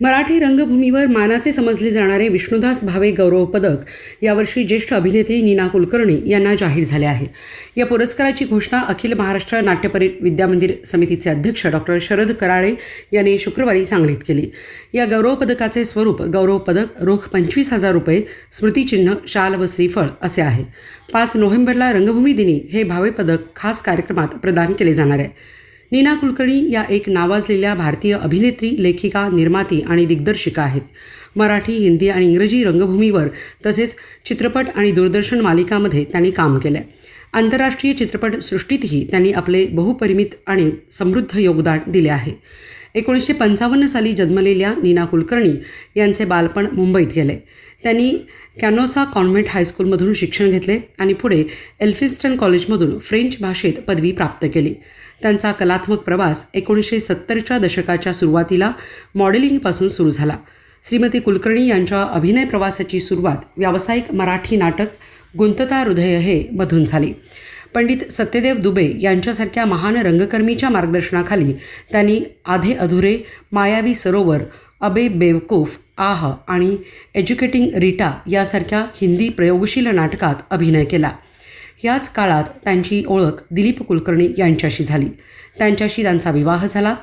मराठी रंगभूमीवर मानाचे समजले जाणारे विष्णुदास भावे गौरव पदक यावर्षी ज्येष्ठ अभिनेत्री नीना कुलकर्णी यांना जाहीर झाले आहे. या पुरस्काराची घोषणा अखिल महाराष्ट्र नाट्यपरि विद्यामंदिर समितीचे अध्यक्ष डॉक्टर शरद कराळे यांनी शुक्रवारी सांगलीत केली. या गौरव पदकाचे स्वरूप गौरव पदक रोख पंचवीस हजार रुपये स्मृतिचिन्ह शाल व श्रीफळ असे आहे. पाच नोव्हेंबरला रंगभूमी दिनी हे भावे पदक खास कार्यक्रमात प्रदान केले जाणार आहे. नीना कुलकर्णी या एक नावाजलेल्या भारतीय अभिनेत्री लेखिका निर्माती आणि दिग्दर्शिका आहेत. मराठी हिंदी आणि इंग्रजी रंगभूमीवर तसेच चित्रपट आणि दूरदर्शन मालिकामध्ये त्यांनी काम केलं आंतरराष्ट्रीय चित्रपट सृष्टीतही त्यांनी आपले बहुपरिमित आणि समृद्ध योगदान दिले आहे. एकोणीसशे पंचावन्न साली जन्मलेल्या नीना कुलकर्णी यांचे बालपण मुंबईत गेले. त्यांनी कॅनोसा कॉन्व्हेंट हायस्कूलमधून शिक्षण घेतले आणि पुढे एल्फिन्स्टन कॉलेजमधून फ्रेंच भाषेत पदवी प्राप्त केली. त्यांचा कलात्मक प्रवास एकोणीसशे सत्तरच्या दशकाच्या सुरुवातीला मॉडेलिंगपासून सुरू झाला. श्रीमती कुलकर्णी यांच्या अभिनय प्रवासाची सुरुवात व्यावसायिक मराठी नाटक गुंतता हृदय हे मधून झाली. पंडित सत्यदेव दुबे यांच्यासारख्या महान रंगकर्मीच्या मार्गदर्शनाखाली त्यांनी आधे अधुरे मायावी सरोवर अबे बेवकूफ आह आणि एज्युकेटिंग रीटा यासारख्या हिंदी प्रयोगशील नाटकात अभिनय केला. याच काळात त्यांची ओळख दिलीप कुलकर्णी यांच्याशी झाली. त्यांच्याशी त्यांचा विवाह झाला.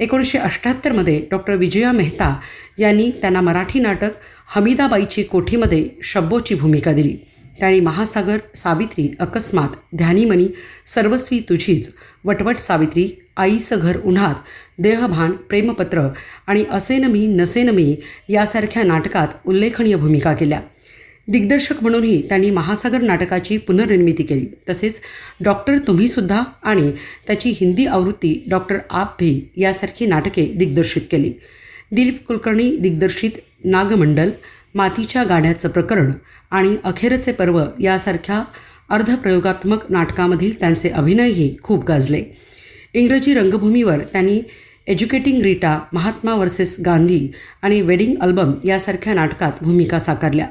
एकोणीसशे अठ्ठ्याहत्तरमध्ये डॉक्टर विजया मेहता यांनी त्यांना मराठी नाटक हमीदाबाईची कोठीमध्ये शब्बोची भूमिका दिली. त्यांनी महासागर सावित्री अकस्मात ध्यानीमनी सर्वस्वी तुझीच वटवट सावित्री आईचं घर उन्हात देहभान प्रेमपत्र आणि असेन मी नसेन मी यासारख्या नाटकात उल्लेखनीय भूमिका केल्या. दिग्दर्शक म्हणूनही त्यांनी महासागर नाटकाची पुनर्निर्मिती केली. तसेच डॉक्टर तुम्हीसुद्धा आणि त्याची हिंदी आवृत्ती डॉक्टर आप भी यासारखी नाटके दिग्दर्शित केली. दिलीप कुलकर्णी दिग्दर्शित नागमंडल मातीच्या गाड्याचं प्रकरण आणि अखेरचे पर्व यासारख्या अर्धप्रयोगात्मक नाटकामधील त्यांचे अभिनयही खूप गाजले. इंग्रजी रंगभूमीवर त्यांनी educating Rita Mahatma versus Gandhi आणि वेडिंग अल्बम यासारख्या नाटकात भूमिका साकारल्या.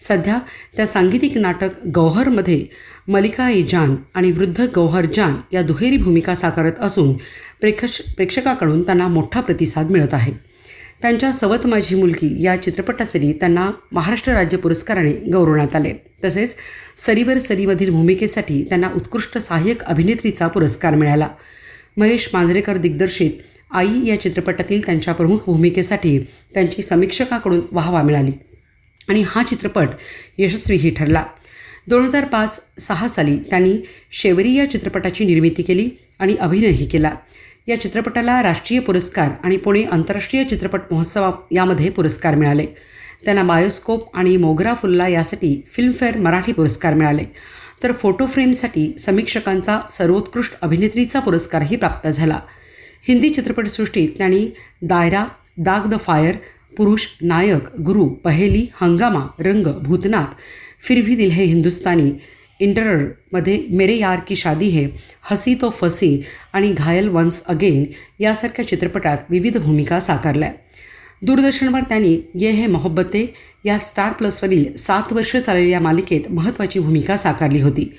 सध्या त्या सांगीतिक नाटक गौहरमध्ये मलिका ए जान आणि वृद्ध गौहर जान या दुहेरी भूमिका साकारत असून प्रेक्षक प्रेक्षकाकडून त्यांना मोठा प्रतिसाद मिळत आहे. त्यांच्या सवत माझी मुलगी या चित्रपटासाठी त्यांना महाराष्ट्र राज्य पुरस्काराने गौरवण्यात आले. तसेच सरीवर सरीमधील भूमिकेसाठी त्यांना उत्कृष्ट सहाय्यक अभिनेत्रीचा पुरस्कार मिळाला. महेश मांजरेकर दिग्दर्शित आई या चित्रपटातील त्यांच्या प्रमुख भूमिकेसाठी त्यांची समीक्षकाकडून वाहवा मिळाली आणि हा चित्रपट यशस्वीही ठरला. दोन हजार पाच सहा साली त्यांनी शेवरी या चित्रपटाची निर्मिती केली आणि अभिनयही केला. या चित्रपटाला राष्ट्रीय पुरस्कार आणि पुणे आंतरराष्ट्रीय चित्रपट महोत्सवा यामध्ये पुरस्कार मिळाले. त्यांना बायोस्कोप आणि मोगरा फुल्ला यासाठी फिल्मफेअर मराठी पुरस्कार मिळाले. तर फोटो फ्रेमसाठी समीक्षकांचा सर्वोत्कृष्ट अभिनेत्रीचा पुरस्कारही प्राप्त झाला. हिंदी चित्रपटसृष्टीत त्यांनी दायरा दाग द फायर पुरुष नायक गुरु पहेली हंगामा रंग भूतनाथ फिर भी दिल हे हिंदुस्तानी इंटररमध्ये मेरे यार की शादी है हसी तो फसी आणि घायल वन्स अगेन यासारख्या चित्रपटात विविध भूमिका साकारल्या. दूरदर्शनवर त्यांनी ये है मोहब्बते या स्टार प्लसवरील सात वर्ष चाललेल्या मालिकेत महत्त्वाची भूमिका साकारली होती.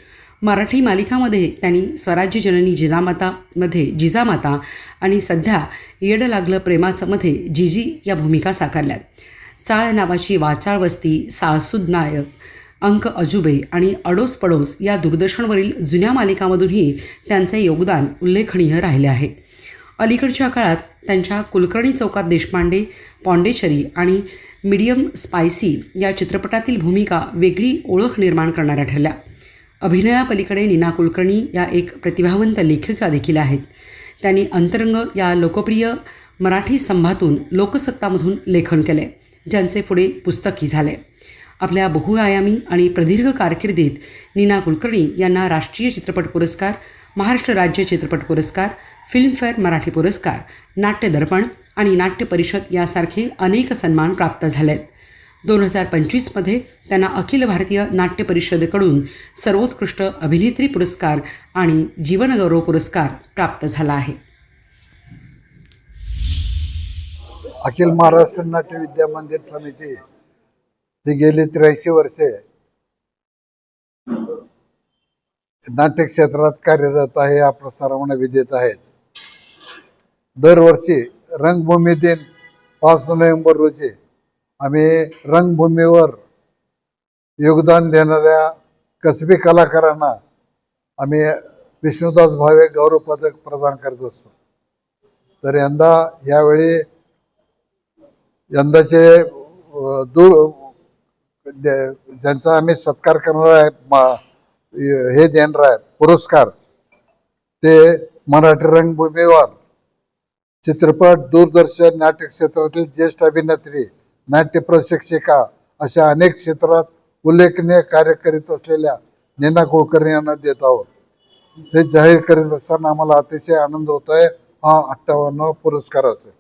मराठी मालिकामध्ये त्यांनी स्वराज्य जननी जिजामातामध्ये जिजामाता आणि सध्या येड लागलं प्रेमाचंमध्ये जिजी या भूमिका साकारल्या. चाळ नावाची वाचाळ वस्ती साळसुद नायक अंक अजुबे आणि अडोस पडोस या दूरदर्शनवरील जुन्या मालिकामधूनही त्यांचे योगदान उल्लेखनीय राहिले आहे. अलीकडच्या काळात त्यांच्या कुलकर्णी चौकात देशपांडे पॉंडेचरी आणि मिडियम स्पायसी या चित्रपटातील भूमिका वेगळी ओळख निर्माण करणाऱ्या ठरल्या. अभिनयापलीकडे नीना कुलकर्णी या एक प्रतिभावंत लेखिका देखील आहेत. त्यांनी अंतरंग या लोकप्रिय मराठी स्तंभातून लोकसत्तामधून लेखन केले ज्यांचे पुढे पुस्तकही झाले. आपल्या बहुआयामी आणि प्रदीर्घ कारकिर्दीत नीना कुलकर्णी यांना राष्ट्रीय चित्रपट पुरस्कार महाराष्ट्र राज्य चित्रपट पुरस्कार फिल्मफेअर मराठी पुरस्कार नाट्य दर्पण आणि नाट्य परिषद यासारखे अनेक सन्मान प्राप्त झाले आहेत दोन हजार पंचवीसमध्ये त्यांना अखिल भारतीय नाट्य परिषदेकडून सर्वोत्कृष्ट अभिनेत्री पुरस्कार आणि जीवनगौरव पुरस्कार प्राप्त झाला आहे. अखिल महाराष्ट्र नाट्य विद्या मंदिर समिती ती गेली त्र्याऐंशी वर्षे. नाट्य क्षेत्रात कार्यरत आहे या सर्वांना विजेत आहेत. दरवर्षी रंगभूमी दिन पाच नोव्हेंबर रोजी आम्ही रंगभूमीवर योगदान देणाऱ्या कसबी कलाकारांना आम्ही विष्णुदास भावे गौरव पदक प्रदान करत असतो. तर यंदा यावेळी यंदाचे दूर म्हणजे ज्यांचा आम्ही सत्कार करणार आहे हे देणार आहे पुरस्कार ते मराठी रंगभूमीवर चित्रपट दूरदर्शन नाट्य क्षेत्रातील ज्येष्ठ अभिनेत्री नाट्य प्रशिक्षिका अशा अनेक क्षेत्रात उल्लेखनीय कार्य करीत असलेल्या नीना कुलकर्णी यांना देत आहोत. हे जाहीर करीत असताना आम्हाला अतिशय आनंद होत आहे हा अठ्ठावन्न पुरस्कार असेल.